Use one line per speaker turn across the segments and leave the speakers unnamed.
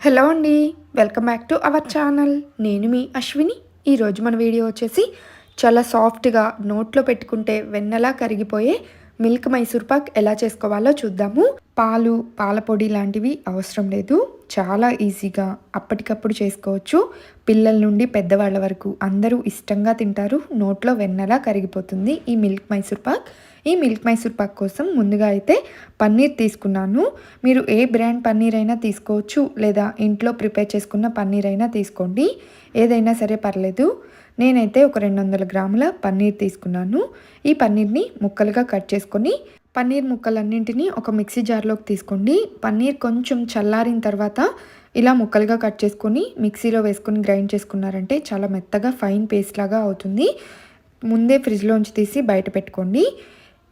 Hello అండి welcome back to our channel. నేను మీ అశ్విని. ఈరోజు మన వీడియో వచ్చేసి చాలా సాఫ్ట్గా నోట్లో పెట్టుకుంటే వెన్నలా కరిగిపోయే మిల్క్ మైసూర్ పాక్ ఎలా చేసుకోవాలో చూద్దాము. పాలు పాల పొడి లాంటివి అవసరం లేదు. చాలా ఈజీగా అప్పటికప్పుడు చేసుకోవచ్చు. పిల్లల నుండి పెద్దవాళ్ళ వరకు అందరూ ఇష్టంగా తింటారు. నోట్లో వెన్నలా కరిగిపోతుంది. ఈ మిల్క్ మైసూర్ పాక్ ఈ మిల్క్ మైసూర్ పాక్ కోసం ముందుగా అయితే పన్నీర్ తీసుకున్నాను. మీరు ఏ బ్రాండ్ పన్నీర్ అయినా తీసుకోవచ్చు లేదా ఇంట్లో ప్రిపేర్ చేసుకున్న పన్నీర్ అయినా తీసుకోండి. ఏదైనా సరే పర్లేదు. నేనైతే ఒక రెండు వందల గ్రాముల పన్నీర్ తీసుకున్నాను. ఈ పన్నీర్ని ముక్కలుగా కట్ చేసుకొని పన్నీర్ ముక్కలన్నింటినీ ఒక మిక్సీ జార్లోకి తీసుకోండి. పన్నీర్ కొంచెం చల్లారిన తర్వాత ఇలా ముక్కలుగా కట్ చేసుకొని మిక్సీలో వేసుకొని గ్రైండ్ చేసుకున్నారంటే చాలా మెత్తగా ఫైన్ పేస్ట్ లాగా అవుతుంది. ముందే ఫ్రిడ్జ్లోంచి తీసి బయట పెట్టుకోండి.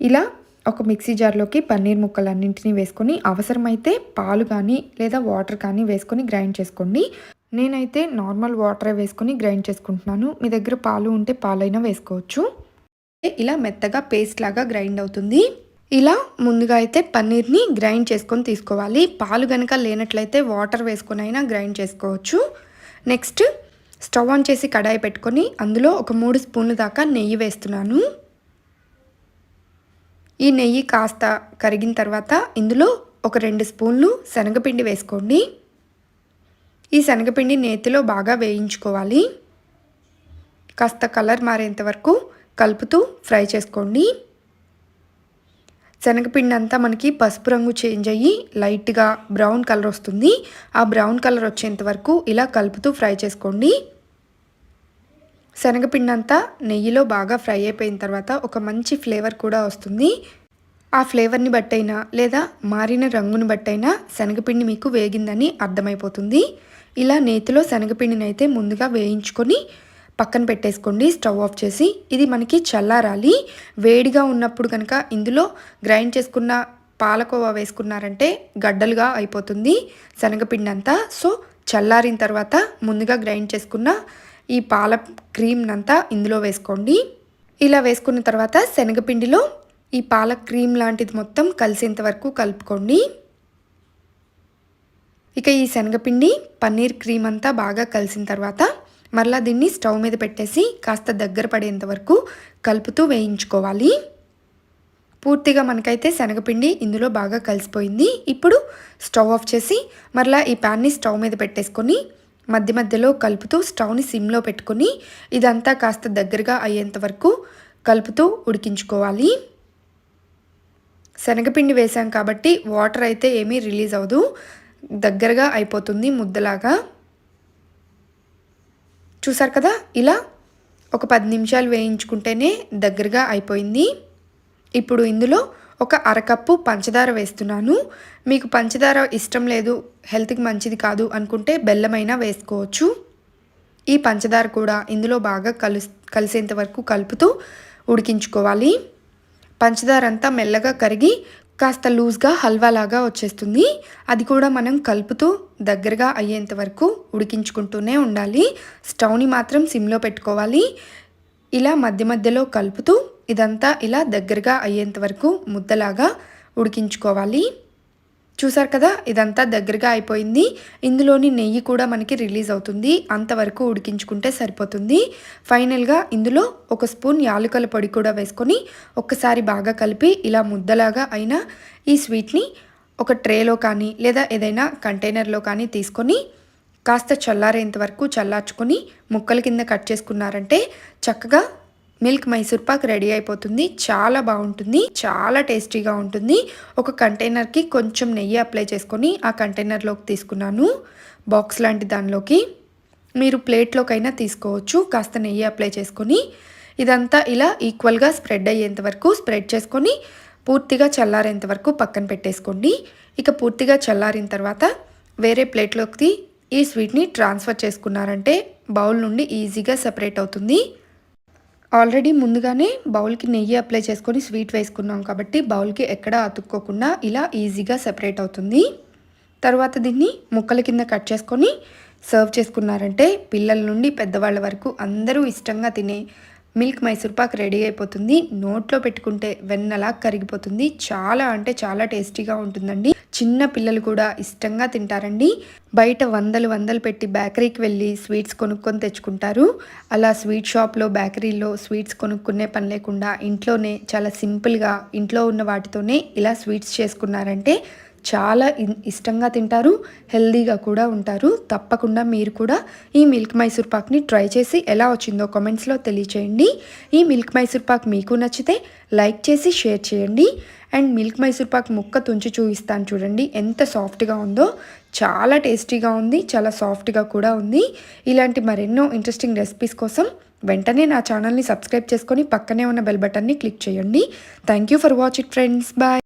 ఇలా ఒక మిక్సీ జార్లోకి పన్నీర్ ముక్కలన్నింటినీ వేసుకొని అవసరమైతే పాలు కానీ లేదా వాటర్ కానీ వేసుకొని గ్రైండ్ చేసుకోండి. నేనైతే నార్మల్ వాటరే వేసుకొని గ్రైండ్ చేసుకుంటున్నాను. మీ దగ్గర పాలు ఉంటే పాలైనా వేసుకోవచ్చు. ఇలా మెత్తగా పేస్ట్ లాగా గ్రైండ్ అవుతుంది. ఇలా ముందుగా అయితే పన్నీర్ని గ్రైండ్ చేసుకొని తీసుకోవాలి. పాలు కనుక లేనట్లయితే వాటర్ వేసుకొని అయినా గ్రైండ్ చేసుకోవచ్చు. నెక్స్ట్ స్టవ్ ఆన్ చేసి కడాయి పెట్టుకొని అందులో ఒక మూడు స్పూన్లు దాకా నెయ్యి వేస్తున్నాను. ఈ నెయ్యి కాస్త కరిగిన తర్వాత ఇందులో ఒక రెండు స్పూన్లు శనగపిండి వేసుకోండి. ఈ శనగపిండి నేతిలో బాగా వేయించుకోవాలి. కాస్త కలర్ మారేంత వరకు కలుపుతూ ఫ్రై చేసుకోండి. శనగపిండి అంతా మనకి పసుపు రంగు చేంజ్ అయ్యి లైట్గా బ్రౌన్ కలర్ వస్తుంది. ఆ బ్రౌన్ కలర్ వచ్చేంత వరకు ఇలా కలుపుతూ ఫ్రై చేసుకోండి. శనగపిండి అంతా నెయ్యిలో బాగా ఫ్రై అయిపోయిన తర్వాత ఒక మంచి ఫ్లేవర్ కూడా వస్తుంది. ఆ ఫ్లేవర్ని బట్టైనా లేదా మారిన రంగుని బట్టైనా శనగపిండి మీకు వేగిందని అర్థమైపోతుంది. ఇలా నేతిలో శనగపిండిని అయితే ముందుగా వేయించుకొని పక్కన పెట్టేసుకోండి స్టవ్ ఆఫ్ చేసి. ఇది మనకి చల్లారాలి. వేడిగా ఉన్నప్పుడు కనుక ఇందులో గ్రైండ్ చేసుకున్న పాలకోవా వేసుకున్నారంటే గడ్డలుగా అయిపోతుంది శనగపిండి అంతా సో చల్లారిన తర్వాత ముందుగా గ్రైండ్ చేసుకున్న ఈ పాల క్రీమ్నంతా ఇందులో వేసుకోండి. ఇలా వేసుకున్న తర్వాత శనగపిండిలో ఈ పాల క్రీమ్ లాంటిది మొత్తం కలిసేంత వరకు కలుపుకోండి. ఇక ఈ శనగపిండి పన్నీర్ క్రీమ్ అంతా బాగా కలిసిన తర్వాత మరలా దీన్ని స్టవ్ మీద పెట్టేసి కాస్త దగ్గర పడేంత వరకు కలుపుతూ వేయించుకోవాలి. పూర్తిగా మనకైతే శనగపిండి ఇందులో బాగా కలిసిపోయింది. ఇప్పుడు స్టవ్ ఆఫ్ చేసి మరలా ఈ ప్యాన్ని స్టవ్ మీద పెట్టేసుకొని మధ్య మధ్యలో కలుపుతూ స్టవ్ని సిమ్లో పెట్టుకొని ఇదంతా కాస్త దగ్గరగా అయ్యేంత వరకు కలుపుతూ ఉడికించుకోవాలి. శనగపిండి వేసాం కాబట్టి వాటర్ అయితే ఏమీ రిలీజ్ అవ్వదు. దగ్గరగా అయిపోతుంది ముద్దలాగా. చూసారు కదా? ఇలా ఒక పది నిమిషాలు వేయించుకుంటేనే దగ్గరగా అయిపోయింది. ఇప్పుడు ఇందులో ఒక అరకప్పు పంచదార వేస్తున్నాను. మీకు పంచదార ఇష్టం లేదు హెల్త్కి మంచిది కాదు అనుకుంటే బెల్లమైనా వేసుకోవచ్చు. ఈ పంచదార కూడా ఇందులో బాగా కలు కలిసేంత వరకు కలుపుతూ ఉడికించుకోవాలి. పంచదార అంతా మెల్లగా కరిగి కాస్త లూజ్గా హల్వాలాగా వచ్చేస్తుంది. అది కూడా మనం కలుపుతూ దగ్గరగా అయ్యేంత వరకు ఉడికించుకుంటూనే ఉండాలి. స్టవ్ని మాత్రం సిమ్లో పెట్టుకోవాలి. ఇలా మధ్య మధ్యలో కలుపుతూ ఇదంతా ఇలా దగ్గరగా అయ్యేంత వరకు ముద్దలాగా ఉడికించుకోవాలి. చూసారు కదా? ఇదంతా దగ్గరగా అయిపోయింది. ఇందులోని నెయ్యి కూడా మనకి రిలీజ్ అవుతుంది. అంతవరకు ఉడికించుకుంటే సరిపోతుంది. ఫైనల్గా ఇందులో ఒక స్పూన్ యాలకల పొడి కూడా వేసుకొని ఒక్కసారి బాగా కలిపి ఇలా ముద్దలాగా అయిన ఈ స్వీట్ని ఒక ట్రేలో కానీ లేదా ఏదైనా కంటైనర్లో కానీ తీసుకొని కాస్త చల్లారేంత వరకు చల్లార్చుకొని ముక్కల కింద కట్ చేసుకున్నారంటే చక్కగా మిల్క్ మైసూర్ పాక్ రెడీ అయిపోతుంది. చాలా బాగుంటుంది. చాలా టేస్టీగా ఉంటుంది. ఒక కంటైనర్కి కొంచెం నెయ్యి అప్లై చేసుకొని ఆ కంటైనర్లోకి తీసుకున్నాను. బాక్స్ లాంటి దానిలోకి మీరు ప్లేట్లోకైనా తీసుకోవచ్చు. కాస్త నెయ్యి అప్లై చేసుకొని ఇదంతా ఇలా ఈక్వల్గా స్ప్రెడ్ అయ్యేంత వరకు స్ప్రెడ్ చేసుకొని పూర్తిగా చల్లారేంత వరకు పక్కన పెట్టేసుకోండి. ఇక పూర్తిగా చల్లారిన తర్వాత వేరే ప్లేట్లోకి ఈ స్వీట్ని ట్రాన్స్ఫర్ చేసుకున్నారంటే బౌల్ నుండి ఈజీగా సపరేట్ అవుతుంది. ఆల్రెడీ ముందుగానే బౌల్కి నెయ్యి అప్లై చేసుకొని స్వీట్ వేసుకున్నాం కాబట్టి బౌల్కి ఎక్కడ అతుక్కోకుండా ఇలా ఈజీగా సెపరేట్ అవుతుంది. తర్వాత దీన్ని ముక్కల కింద కట్ చేసుకొని సర్వ్ చేసుకున్నారంటే పిల్లల నుండి పెద్దవాళ్ళ వరకు అందరూ ఇష్టంగా తినే మిల్క్ మైసూర్ పాక్ రెడీ అయిపోతుంది. నోట్లో పెట్టుకుంటే వెన్నలా కరిగిపోతుంది. చాలా అంటే చాలా టేస్టీగా ఉంటుందండి. చిన్న పిల్లలు కూడా ఇష్టంగా తింటారండి. బయట వందలు వందలు పెట్టి బేకరీకి వెళ్ళి స్వీట్స్ కొనుక్కొని తెచ్చుకుంటారు. అలా స్వీట్ షాప్లో బేకరీలో స్వీట్స్ కొనుక్కునే పని లేకుండా ఇంట్లోనే చాలా సింపుల్గా ఇంట్లో ఉన్న వాటితోనే ఇలా స్వీట్స్ చేసుకున్నారంటే చాలా ఇష్టంగా తింటారు హెల్దీగా కూడా ఉంటారు. తప్పకుండా మీరు కూడా ఈ మిల్క్ మైసూర్ పాక్ని ట్రై చేసి ఎలా వచ్చిందో కామెంట్స్లో తెలియచేయండి. ఈ మిల్క్ మైసూర్ పాక్ మీకు నచ్చితే లైక్ చేసి షేర్ చేయండి. అండ్ మిల్క్ మైసూర్ పాక్ ముక్క తుంచి చూపిస్తాను చూడండి ఎంత సాఫ్ట్గా ఉందో. చాలా టేస్టీగా ఉంది చాలా సాఫ్ట్గా కూడా ఉంది. ఇలాంటి మరెన్నో ఇంట్రెస్టింగ్ రెసిపీస్ కోసం వెంటనే నా ఛానల్ని సబ్స్క్రైబ్ చేసుకొని పక్కనే ఉన్న బెల్ బటన్ని క్లిక్ చేయండి. Thank you for watch it friends. Bye.